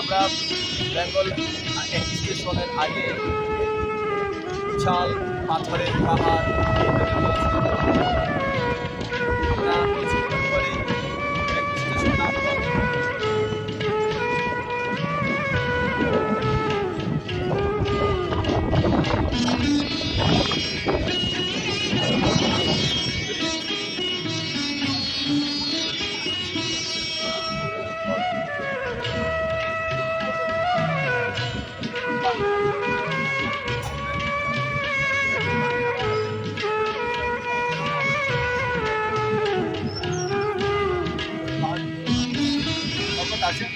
আমরা বেঙ্গল স্টেশনের আগে বিশাল পাথরের পাহাড় আমরা আছে।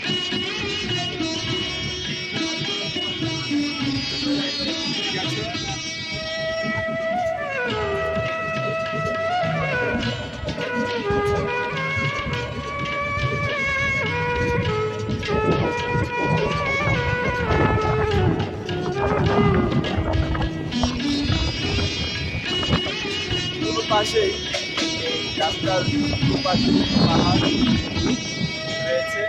পাশেই রাস্তার দুপাশে পাহাড় রয়েছে।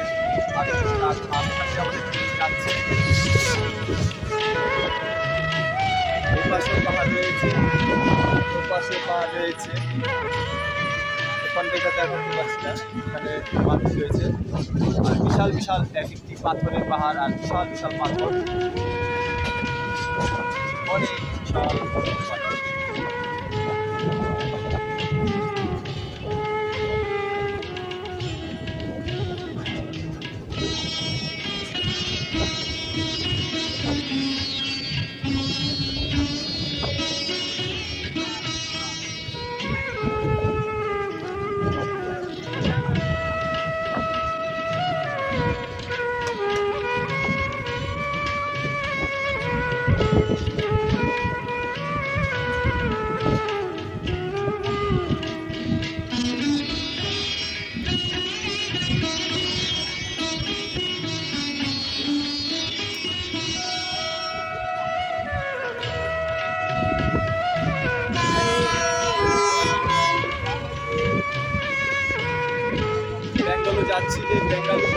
এপাশে পাহাড় রয়েছে দুপাশে পাহাড় রয়েছে ওখান থেকে দেখা যাচ্ছে রাস্তা এখানে মানুষ রয়েছে আর বিশাল বিশাল এক একটি পাথরের পাহাড় আর বিশাল বিশাল পাথর। অনেক বিশাল।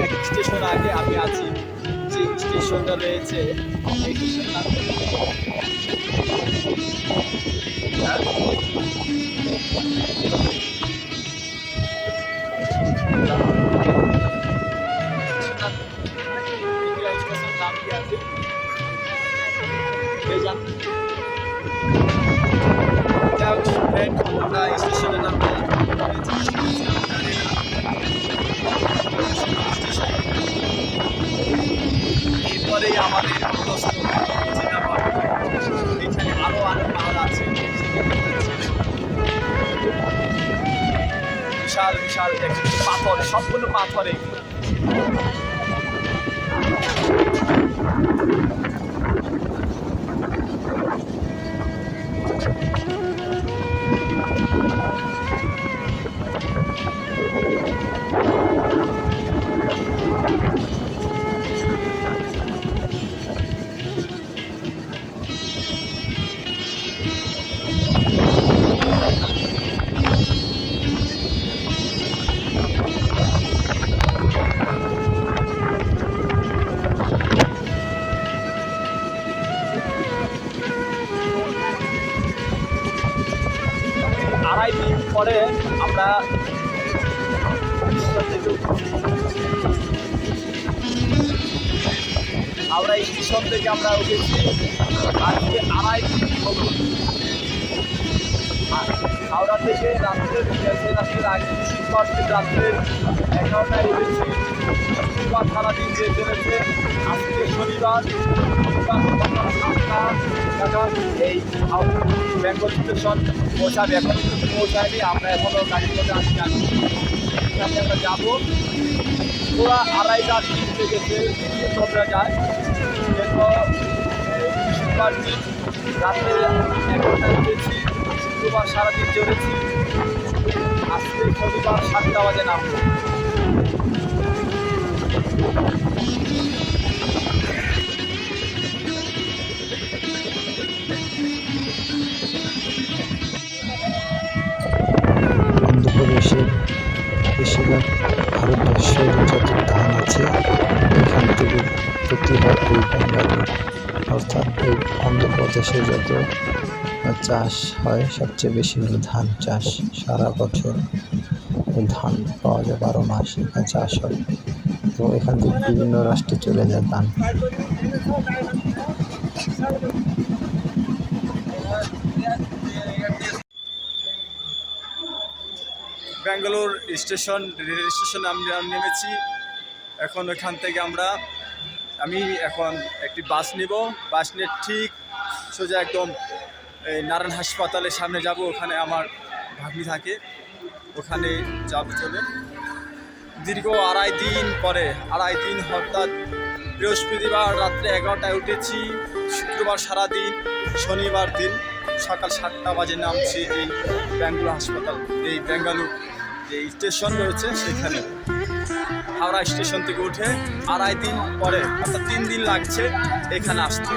এক স্টেশন আগে আমি আছি। যে স্টেশনটা রয়েছে এই একটি পাথর সবগুলো পাথর। আড়াই দিন পরে আমরা হাওড়া স্টেশন থেকে আমরা উঠেছি। আজকে আড়াই আর হাওড়া থেকে রাত্রে রাত্রের আগে শুক্রবার থেকে রাত্রে এগারোটায় উঠেছি। শুক্রবার সারাদিন যে চলেছে। আজকে শনিবার। নাগাদ এই বেঙ্গল স্টেশন পৌঁছাবে এখন পৌঁছায়নি আমরা এখনও গাড়ির মধ্যে আসি আছি এখানে আমরা যাব ওরা আড়াইটা তোমরা যায় এরপর এই শুক্রবার দিন রাত্রে এগারোটায় উঠেছি শুক্রবার সারাদিন চলেছি আজকে শনিবার সাতটা বাজে নামবো এই অন্ধ্রপ্রদেশে যত চাষ হয়, সবচেয়ে বেশি হলো ধান চাষ। সারা বছর ধান পাওয়া যায় বারো মাস এখানে চাষ হয়। এবং এখান থেকে বিভিন্ন রাষ্ট্রে চলে যায় ধান। ব্যাঙ্গালোর স্টেশন, রেল স্টেশনে আমরা নেমেছি। এখন ওখান থেকে আমরা আমি এখন একটি বাস নিব। বাস নিয়ে ঠিক সোজা একদম এই নারায়ণ হাসপাতালের সামনে যাব, ওখানে আমার ভাগ্নি থাকে। ওখানে যাব চলে। দীর্ঘ আড়াই দিন পরে, আড়াই দিন অর্থাৎ বৃহস্পতিবার রাত্রে এগারোটায় উঠেছি। শুক্রবার সারাদিন, শনিবার দিন সকাল সাতটা বাজে নামছি এই ব্যাঙ্গালোর হাসপাতাল, এই বেঙ্গালুর যে স্টেশন রয়েছে সেখানে। হাওড়া স্টেশন থেকে উঠে আড়াই দিন পরে অর্থাৎ তিন দিন লাগছে এখানে আসতে।